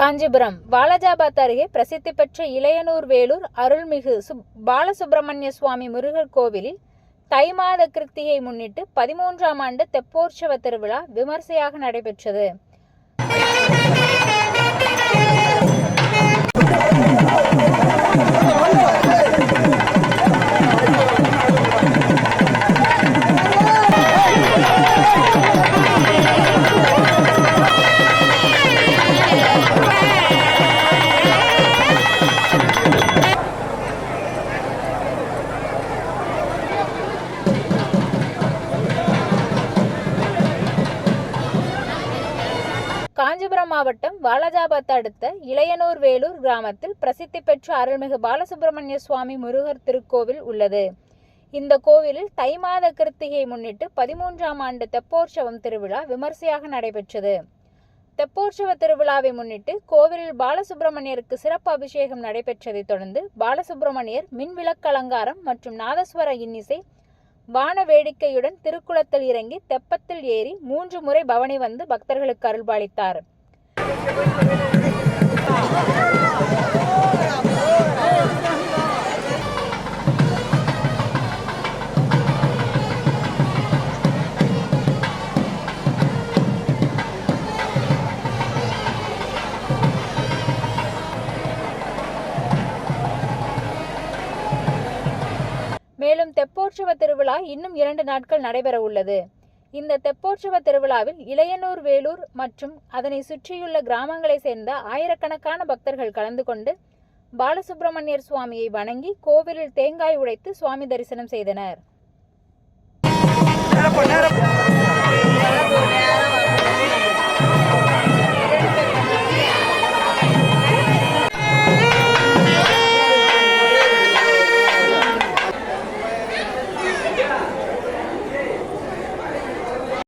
காஞ்சிபுரம் வாலஜாபாத் அருகே பிரசித்தி பெற்ற இளையனூர் வேலூர் அருள்மிகு சுப் பாலசுப்பிரமணிய சுவாமி முருகர் கோவிலில் தை மாத கிருத்தியை முன்னிட்டு பதிமூன்றாம் ஆண்டு தெப்போற்சவ திருவிழா விமர்சையாக நடைபெற்றது. காஞ்சிபுரம் மாவட்டம் வாலாஜாபாத் அடுத்த இளையனூர் வேலூர் கிராமத்தில் பிரசித்தி பெற்ற அருள்மிகு பாலசுப்பிரமணிய சுவாமி முருகர் திருக்கோவில் உள்ளது. இந்த கோவிலில் தை மாத கிருத்திகை முன்னிட்டு பதிமூன்றாம் ஆண்டு தெப்போற்சவம் திருவிழா விமர்சையாக நடைபெற்றது. தெப்போற்சவ திருவிழாவை முன்னிட்டு கோவிலில் பாலசுப்பிரமணியருக்கு சிறப்பு அபிஷேகம் நடைபெற்றதைத் தொடர்ந்து பாலசுப்பிரமணியர் மின் மற்றும் நாதஸ்வர இன்னிசை வான வேடிக்கையுடன் திருக்குளத்தில் இறங்கி தெப்பத்தில் ஏறி மூன்று முறை பவனி வந்து பக்தர்களுக்கு அருள்பாலித்தார். தெப்போற்சவ திருவிழா இன்னும் இரண்டு நாட்கள் நடைபெற உள்ளது. இந்த தெப்போற்சவ திருவிழாவில் இளையனூர் வேலூர் மற்றும் அதனை சுற்றியுள்ள கிராமங்களை சேர்ந்த ஆயிரக்கணக்கான பக்தர்கள் கலந்து கொண்டு பாலசுப்பிரமணியர் சுவாமியை வணங்கி கோவிலில் தேங்காய் உடைத்து சுவாமி தரிசனம் செய்தனர்.